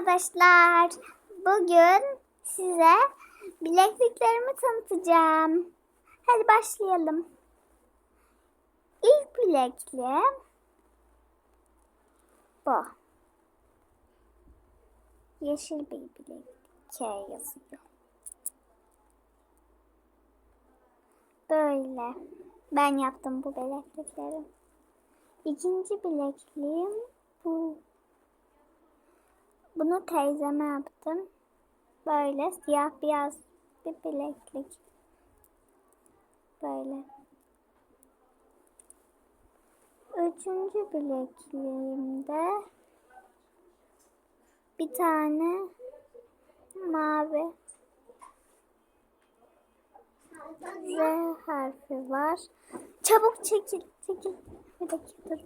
arkadaşlar. Bugün size bilekliklerimi tanıtacağım. Hadi başlayalım. İlk bilekliğim bu. Yeşil bir bileklik. K yazıyor. Böyle. Ben yaptım bu bileklikleri. İkinci bilekliğim bu. Bunu teyzeme yaptım. Böyle siyah beyaz bir bileklik. Böyle. Üçüncü bilekliğimde bir tane mavi R harfi var. Çabuk çekil, çekil. Bir dakika dur.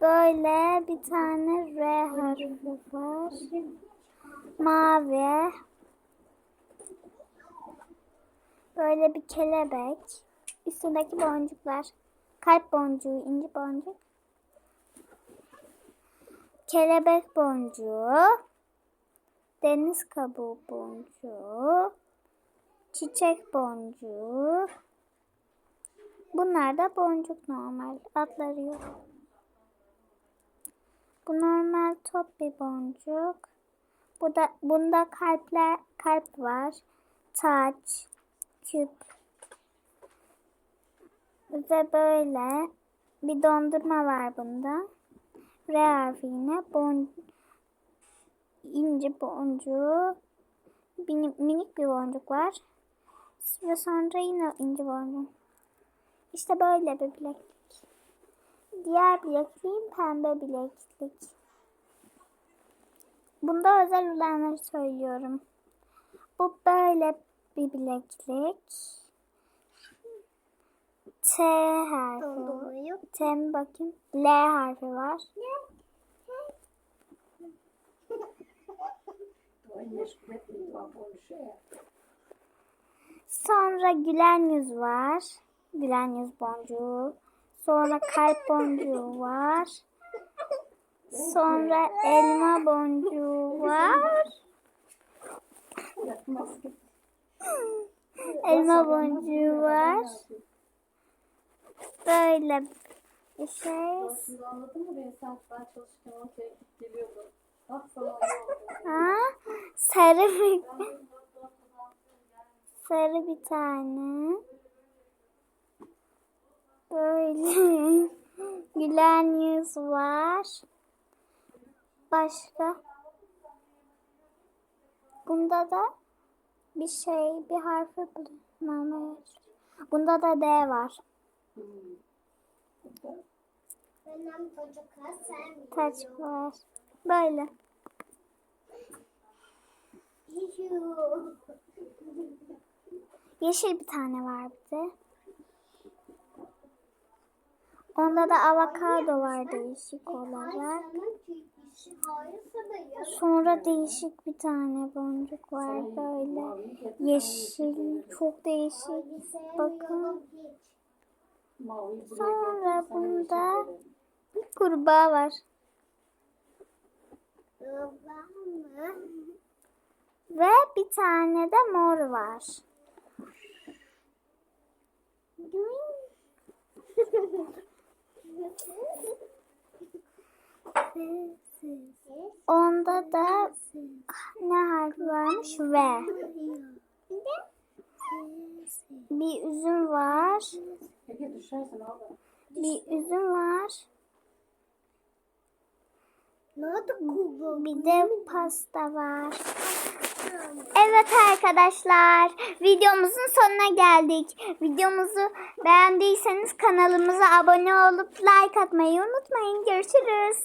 Böyle bir tane R harfi var. Mavi. Böyle bir kelebek. Üstündeki boncuklar. Kalp boncuğu, inci boncuk. Kelebek boncuğu. Deniz kabuğu boncuğu. Çiçek boncuğu. Bunlar da boncuk normal. Adları yok. Bu normal top bir boncuk. Bu da bunda kalpler kalp var. Taç, küp ve böyle bir dondurma var bunda. R harfi yine bon ince boncuğu minik, bir boncuk var. Ve sonra yine ince boncuk. İşte böyle bir bileklik. Diğer bilekliğim pembe bileklik. Bunda özel olanları söylüyorum. Bu böyle bir bileklik. T harfi. T mi bakayım? L harfi var. Sonra gülen yüz var. Gülen yüz boncuğu. Sonra kalp boncuğu var. Sonra elma boncuğu var. Elma boncuğu var. Böyle bir şey. Ha? Sarı bir, sarı bir tane. Böyle gülen yüz var. Başka? Bunda da bir şey, bir harfi bulmam lazım. Bunda da D var. Taç var. Böyle. Yeşil bir tane var bir de. Onda da avokado var değişik olarak. Sonra değişik bir tane boncuk var böyle. Yeşil, çok değişik. Bakın. Sonra bunda bir kurbağa var. Ve bir tane de mor var. Onda da ne harfi varmış? V. Bir üzüm var. Bir üzüm var. Bir de pasta var. Evet arkadaşlar, videomuzun sonuna geldik. Videomuzu beğendiyseniz kanalımıza abone olup like atmayı unutmayın. Görüşürüz.